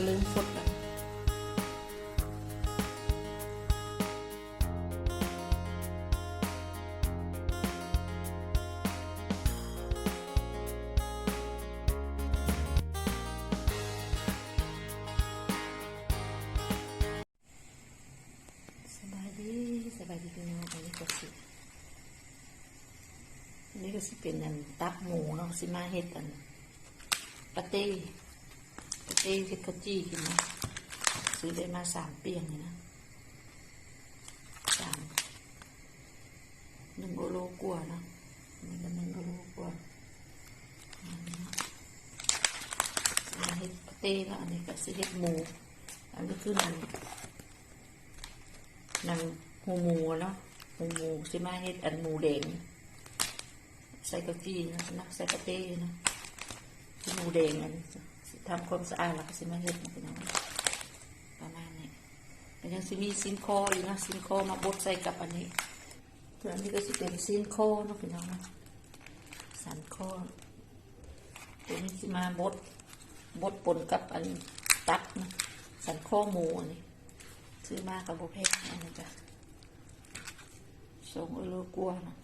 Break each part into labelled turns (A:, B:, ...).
A: ก็ลืมฟดแล้วสบายดีสบายดีพี่น้องอันนี้ก็สิอันนี้ก็สิเป็นอันตับหมูเนาะสิมาเฮ็ดอันปาเต้ปา เต้เฮ็ดข้าวจี้กินนะซื้อได้มาสามเปียงเลยนะสามหนึ่งโอโลกว่านะอันนี้ก็หนึ่งโอโลกว่าอันนี้เนะเฮ็ดเต้แล้วอันนี้ก็สิเฮ็ดหมูอันนี้คือมันนางหูหมูเนาะหูหมูสิมาเฮ็ดอันหมูแดงใส่กะจีนะนะใส่กะเต้นะหมูแดงอันสิ ทำความสะอาดแล้วก็สิมาเฮ็ดนะพี่น้องประมาณนี้ก็ยังสิมีซินคออยู่นะซินคอมาบดใส่กับอันนี้ส่วนี้ก็สิเป็นซินคอนะพี่น้องนะสันคอตัวนี้สิมาบดบดปนกับอันตับนะสันคอหมูอันนี้ซื้อมากับโบเพงอันนี้จ้ะสองโลกัวนะ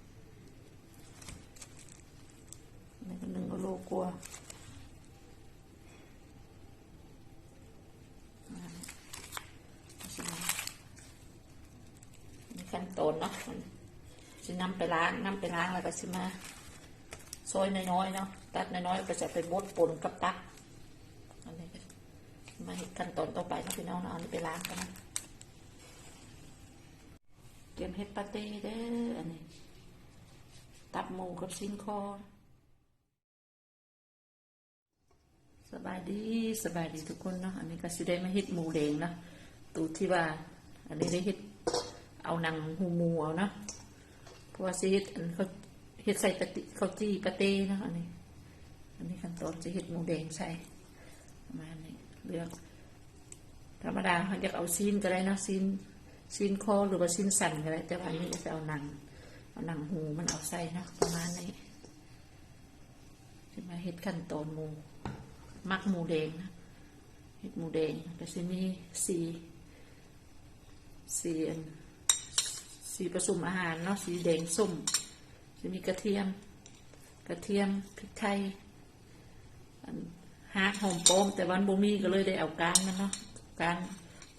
A: นี่ก็หนึ่งโลกัวนี่ขั้นตอนเนาะมันจะนำ ไปล้างนำไปล้างแล้วก็สิมาซอยน้อยๆเนาะตัดน้อยๆก็จะไปบดปนกับตักอันนี้มาเห็นขั้นตอนต่อไปนะพี่น้องเนาะอาอันนี้ไปล้างกันนะเตรียมเฮ็ดปาเต้เด้ออันนี้ตับหมูกับซิงคอสบายดีสบายดีทุกคนเนาะอันนี้ก็สิได้มาเฮ็ดหมูแดงเนาะตูที่ว่า อันนี้ได้เฮ็ดเอาหนังหูหมูเอาเนาะ เพราะว่าสิเฮ็ดอันเขาเฮ็ดใส่ปะติข้าจี้ปาเต้นะอันนี้อันนี้ขั้นตอนจะเฮ็ดหมูแดงใส่ประมาณนี้เลือก ธรรมดาเขาจะเอาซีนก็ได้นะซีนซีนคอหรือว่าซีนสันก็ได้แต่ว่าอันนี้จะเอาหนังเอาหนังหูมันเอาใส่นะประมาณนี้จะมาเฮ็ดขั้นตอนหมูมักหมูแดงนะเฮ็ดหมูแดงก็จะมีสีสีอัน สีผสมอาหารเนาะสีแดงส้มจะมีกระเทียม กระเทียมพริกไทยอันฮากหอมโป้มแต่วันบ่มีก็เลยได้เอาการมันเนาะการ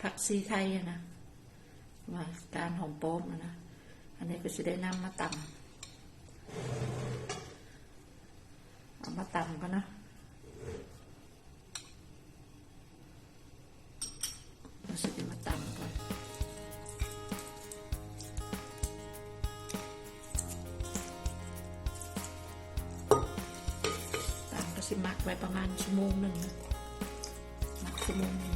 A: ผักซีไทยนะว่าการหอมโป๊มนะอันนี้ก็จะได้นำมาตำเอามาตำกันะเราจะได้มาตำกัน ไว้ประมาณชั่วโมงหนึ่งนะมักชั่วโมงหนึ่ง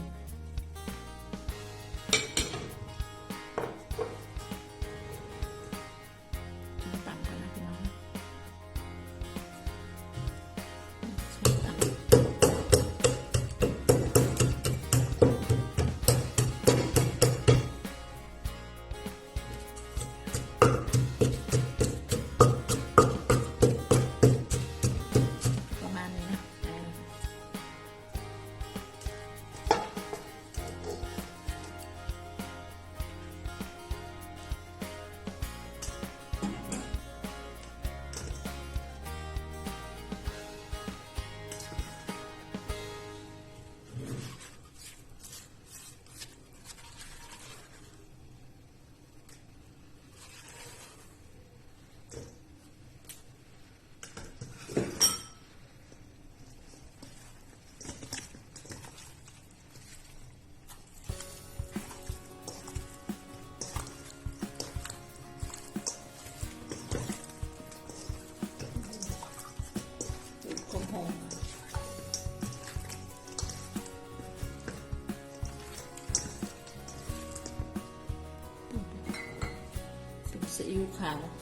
A: ซีอิ๊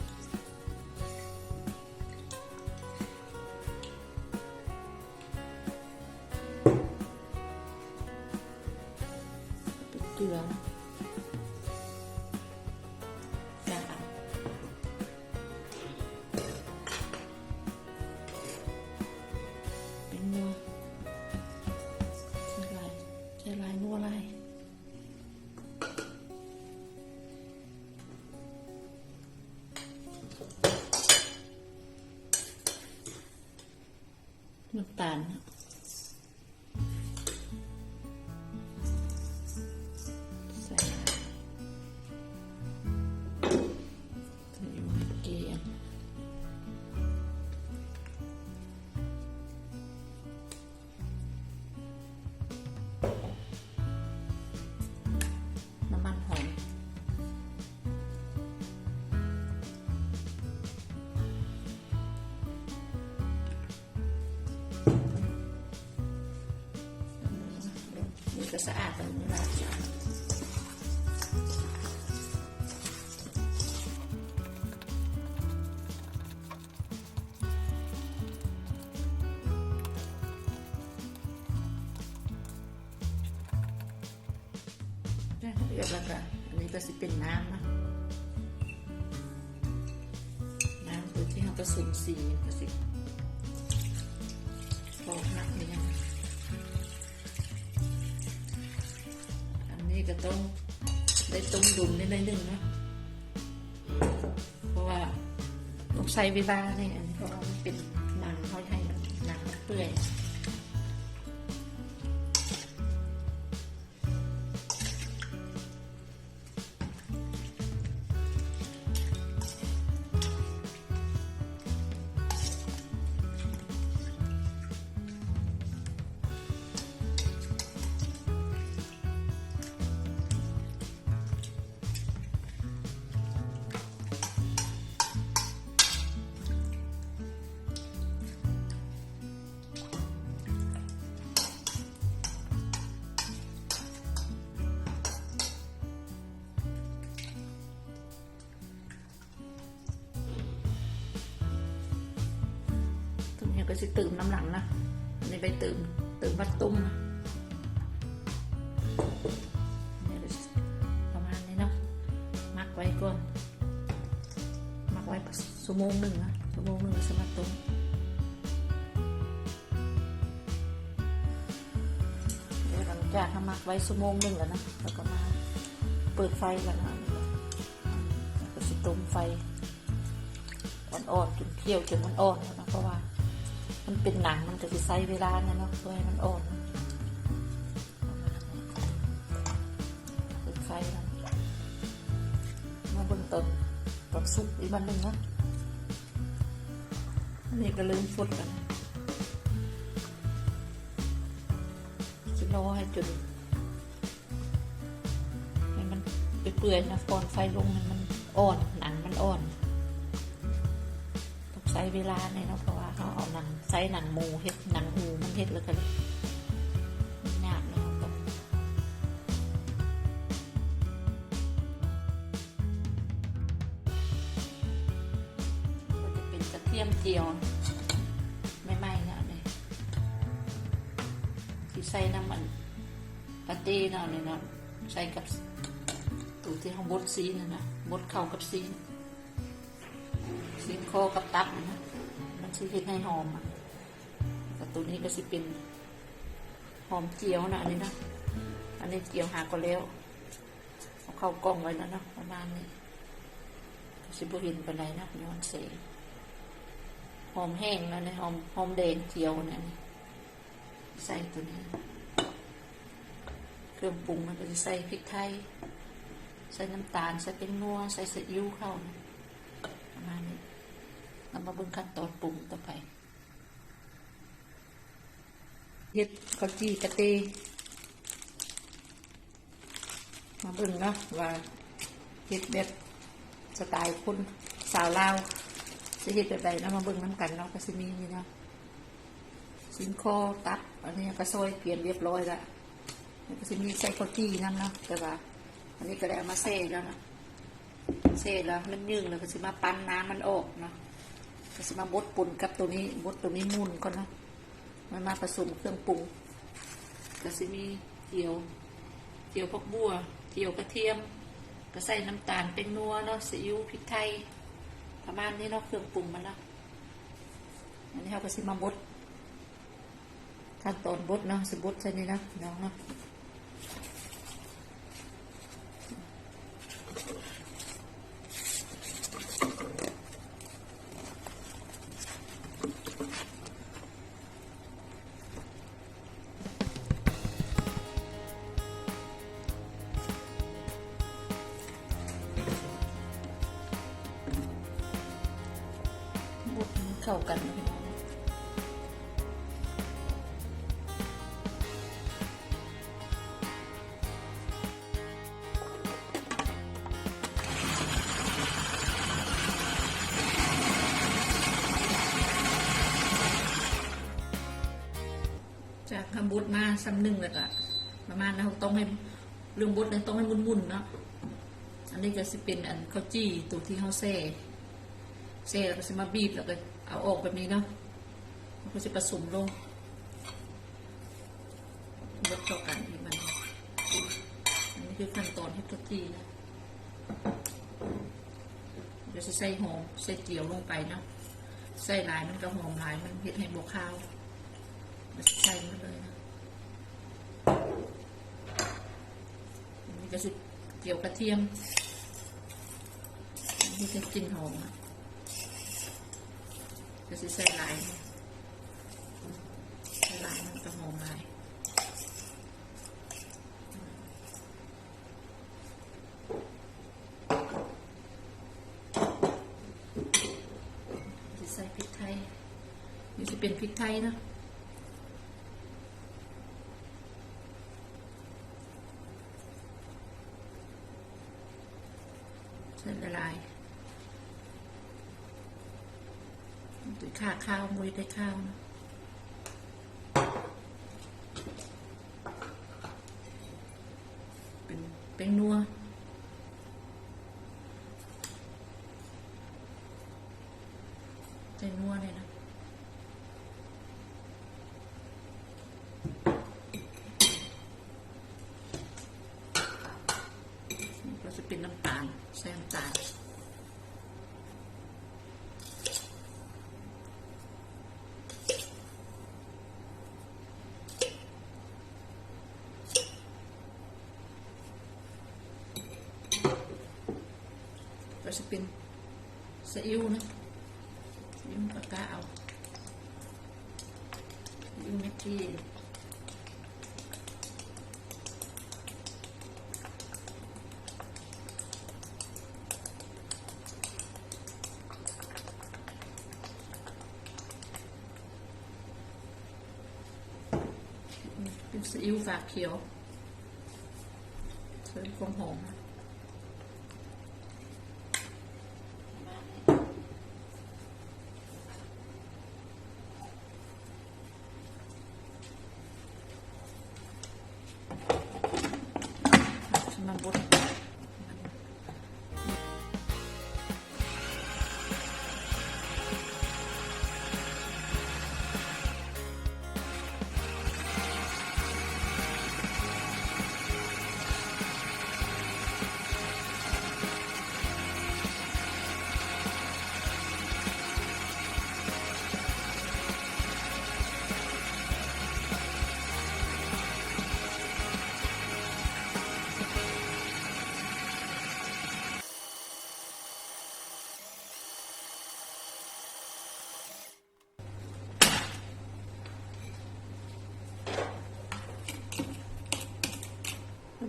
A: ำ นี่ก็สะ ก็ต้องได้ต้มดุมนิดหนึ่งนะเพราะว่าต้องใช้เวลาในี่อันนี้เพราะว่ามันเป็นหนังเขาให้หนังเปื่อย ตรงนี้ก็จะตื่มน้ำหลังนะนนี้ไปตื่มตื่มวัดตุ้มนี่ประมาณนี้เนาะมักไว้ก่อน มักไว้ชั่วโมงหนึ่งนะชั่วโมงหนึ่งสมัครตุ้มเดี๋ยวหลังจากทำมักไว้ชั่วโมงหนึ่งแล้วนะแล้วก็มาเปิดไฟกันนะก็สิตุ้มไฟอ่อนๆจนเคี่ยวจนมันอ่อนแล้วนะเพราะว่า มันเป็นหนังมันจะใช้เวลานะเนาะเพื่อให้มันอ่อนเปิดไฟมาเบิ่งต้นต้นซุปอีกวันหนึ่งนะอันนี้ก็ลืมฟุดกันจะรอให้จนให้มันเปื่อยนะก่อนไฟลงให้มันอ่อนหนังมันอ่อนต้องใช้เวลาเนี่ยนะพอ ช้หนังหมูเฮ็ดหนังหูมันเฮ็ดแล้วก็เลยมันยากเลยต้องก็จะเป็นกระเทียมเจียวไม่ไหม้เนี่ยเนี่ยที่ใส่น้ำมันปาเต้เนาะเนี่ยเนาะใส่กับตัวที่เขาบดซีนะนะบดเข้ากับซีนซีนคอกับตับนะมันสิเฮ็ดให้หอมอะ ตัวนี้ก็สิเป็นหอมเจียวนะอันนี้นะอันนี้เจียวหาก็แล้วเอาเข้ากล้องไว้แล้วเนาะประมาณนี้สิบุหินไปไหนนะย้อนเสียงหอมแห้งแล้วนี่ยหอมหอมแดงเจียวนี่ยนี่ใส่ตัวนี้ เครื่องปรุงมันก็จะใส่พริกไทย ใส่น้ำตาล ใส่เป็นนัว ใส่ซีอิ๊วเข้านะประมาณนี้เรามาเบิ่งขั้นตอนปรุงต่อไป เฮ็ดข้าวจีกะเตมาเบิ่งเนาะว่าเฮ็ดแบบสไตล์คนสาวลาวสิเฮ็ดแบบใดเนาะมาเบิ่งน้ำกันเนาะก็สิมีนี่เนาะสินคอตับอันนี้ก็ซอยเปลี่ยนเรียบร้อยล้วแล้วก็สิมีใส่ข้าวจีน้ำเนาะแต่ว่า อันนี้ก็ได้เอามาเซ่แล้วเนาะเซ่แล้วมันยืงแล้วก็สิมาปั้นน้ำมันออกเนาะก็จะมาบดปุ่นกับตัวนี้บดตัวนี้มุนก่อนนะ มันมาผสมเครื่องปรุงก็จะมีเจียวเจียวพวกบัวเจียวกระเทียม ก็ใส่น้ำตาลเป็นนัวเนาะซีอิ๊วพริกไทย ประมาณนี้เนาะเครื่องปรุงมันเนาะอันนี้เราก็จะมาบดขั้นตอนบดเนาะสิบดใช่ไหมนะน้องเนาะ บุตรมาซ้ำหนึ่งเลยอะประมาณนะต้องให้เรื่องบทเนี่ยต้องให้มุนๆเนาะอันนี้ก็สิเป็นอันข้าวจี้ตัวที่เขาแซ่แซ่แล้วก็สิมาบีบแล้วก็เอาออกแบบนี้เนาะแล้วก็จะผสมลงลดต่อกันที่มันอันนี้คือขั้นตอนเฮ็ดข้าวจี้นะเดี๋ยวจะใส่หอมใส่เจียวลงไปเนาะใส่ลายมันก็หอมลายมันเฮ็ดให้บวข้าวใส่มาเลยนะอันนี้ ก็สิเจียวกระเทียมนี่จะกลินหอมอะจะสิใส่ลายใส่ลายมันจะหอมลายจะใส่พริกไทยนี่จะเป็นพริกไทยเนอะใส่ละลาย ตุยข้าข้าวมวยได้ข้าวเป็นเป็นนัว ใจนัวเลยนะ นี่ก็จะเป็นน้ำตาลใส่น้ำตาล ก็ จะเป็นซีอิ๊วนะซีอิ๊วปากกาเอาซีอิ๊วเม็ดที่เป็นซีอิ๊วฝาเขียวเสริมความหอม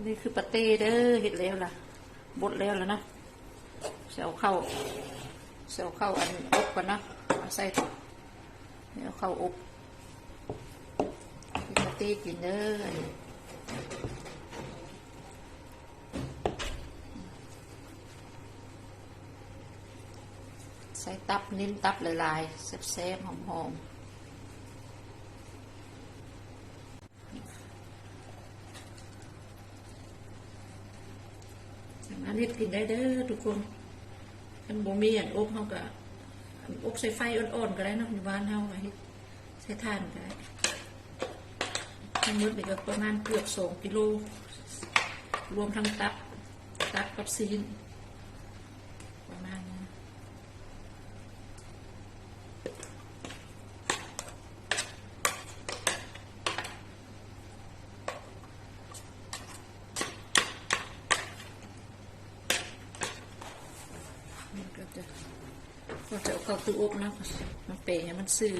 A: นนี้คือปาเต้เด้อเห็ดแล้วล่ะ บดแล้วแล้วนะเสียวเข้าเสียวเข้าอันอบก่อนนะเอาใส่เดี๋ยวเข้าอบปาเต้กินเด้อใส่ตับนิ้นตับลายๆแซ่บๆหอมๆ สามารถเฮ็ดกินได้เด้อทุกคนอันบ่มีอันอบเฮาก็อันอบใส่ไฟอ่อนๆก็ได้เนาะอยู่บ้านเฮาไว้ใส่ถ่านก็ได้ทั้งหมดนี่ก็ประมาณเกือบ2กิโลรวมทั้งตับตับกับซีน มันจะเข้าตู้อบนะมันเปะมันซื่อ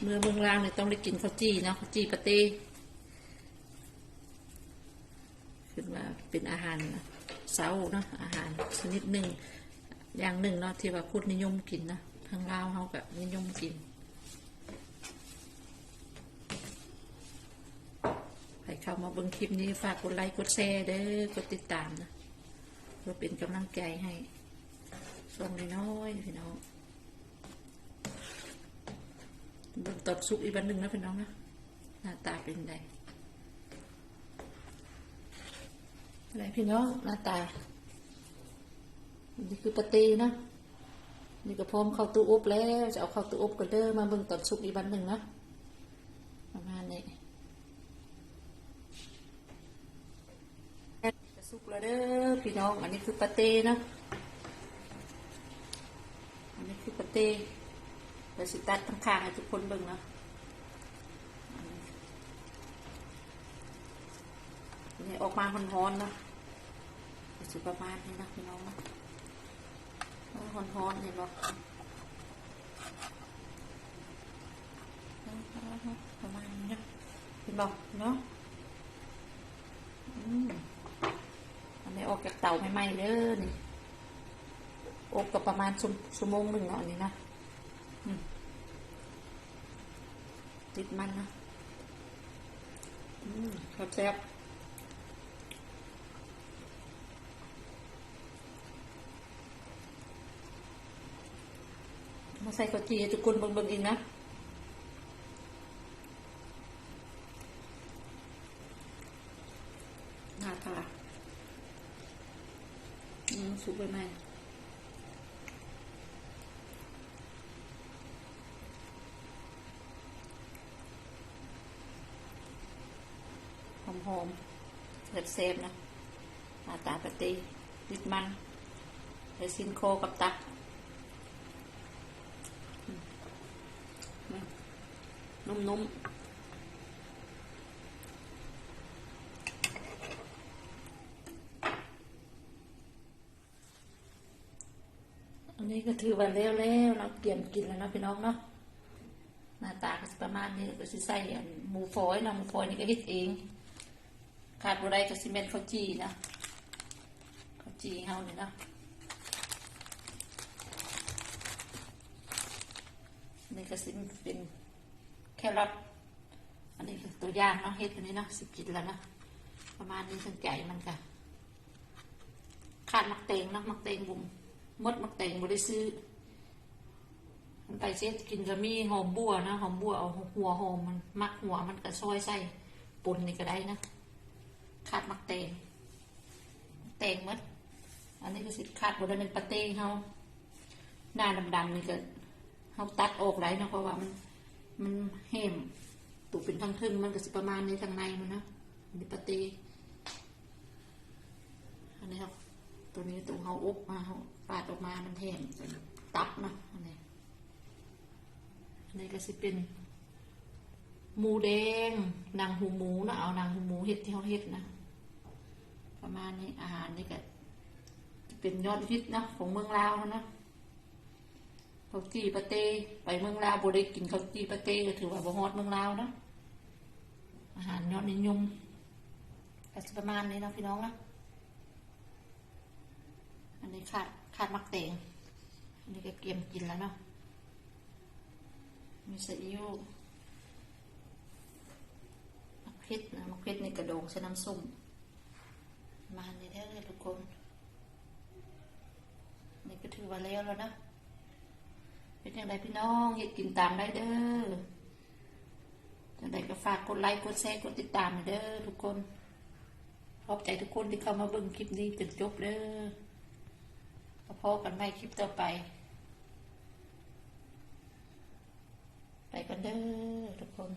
A: เมื่อเมืองลาวเนี่ยต้องได้กินข้าวจี้นะข้าวจี้ปาเต้ขึ้นมาเป็นอาหารเสาเนาะอาหารชนิดหนึ่งอย่างหนึ่งเนาะที่ว่าพูดนิยมกินนะทางลาวเขาแบบนิยมกิน เข้าเบิ่งคลิปนี้ฝากกดไลค์กดแชร์เด้อกดติดตามนะเพื่อเป็นกำลังใจให้ส่วนน้อยพี่น้องเบิ่งตดสุกอีกวันหนึ่งนะพี่น้องนะหน้าตาเป็นไงอะไรพี่น้องหน้าตา นี่คือปะเตนะนี่ก็พร้อมเข้าตู้อบแล้ว จะเอาเข้าตู้อบกันเด้อมาเบิ่งตอนสุกอีกวันหนึ่งนะมาณนี้จะ สุกแล้วเด้อพี่น้อง อันนี้คือปะเต้นะ อันนี้คือปะเตเดี๋ยวสิตัดข้างให้ทุกคนเบิ่งนะนี่ออกมาร้อนๆนะสิประมาณนี้นะพี่น้องนะร้อนๆเห็นบ่ประมาณนี้นะเห็นบ่เนาะอืมอั นนี้ออกจากเตาใหม่ๆเด้อนี่อบกับประมาณชั่วโมงหนึ่งเนาะอันนี้นะติดมันนะอืมครับแซ่บมาใส่กะจีให้ทุกคนเบิ่งๆเองนะหน้าตา อืมสุกไปไหมหอมๆเซฟๆนะหน้าตาปกติดิดมันเดี๋ยวซินโคกับตัก นุ่มๆ อัน นี้ก็ถือว่าแล้วแล้วเราเตรียมกินแล้วนะพี่น้องเนาะหน้าตาก็ประมาณนี้ก็สิใส่หมูฝอยเนาะหมูฝอยนี่ก็เฮ็ดเอง ขาดบ่ได้ก็สิเม็นข้าวจีนะข้าวจีเฮานี่เนาะนี่ก็สิเป็นแครอทอันนี้คือตัวอย่างเนาะเฮ็ดอันนี้เนาะสิกินแล้วเนาะประมาณนี้ทั้งใจมันค่ะขาดมักเตงเนาะมักเตงบุม มดมักเตงบ่ได้ซื้อมันไปเช็ดกินก็มีหอมบัวนะหอมบัวเอาหัวหอมมันมักหัวมันก็ซอยใส่ปุ่นนี่ก็ได้นะขาดมักเตงเตงหมดอันนี้ก็สิขาดบ่ได้เป็นปาเต้เฮาหน้าดำๆนี่ก็เขาตัดออกไรนะเพราะว่ามันมันแห้มตูเป็นทางทึ่งมันก็สิประมาณในทางในมันนะอันนี้ปฏิอันนี้ครับ ตัวนี้ตัวเขาอบมาเขาปาดออกมามันแห้มตับนะอันนี้อันนี้ก็สิเป็น หมูแดงนางหูหมูนะเอานางหูหมูเห็ดที่เขาเห็ดนะประมาณนี้อาหารนี่ก็เป็นยอดฮิตนะของเมืองลาวนะข้าวจีปาเต้ไปเมืองลาวบได้กินข้าวจีปาเต้ก็ถือว่าบ่ฮอดเมืองลาวนะอาหารยอดนิยมก็ประมาณนี้นะพี่น้องนะ อันนี้ขาดขาดมักเตงอันนี้ก็เกียมกินแล้วเนาะ มีซีอิ๊วมักเพชรนะมักเพชรในกระโดงใส่น้ำส้ม มาณนี้ได้เลยทุกคน นี่ก็ถือว่าแล้วแล้วนะเป็นอย่างไรพี่น้องอยากกินตามได้เด้อจังใดก็ฝากกดไลค์ กดแชร์ กดติดตามเด้อทุกคน ขอบใจทุกคนที่เข้ามาเบิ่งคลิปนี้จนจบเด้อ พบกันใหม่คลิปต่อไป ไปกันเด้อทุกคน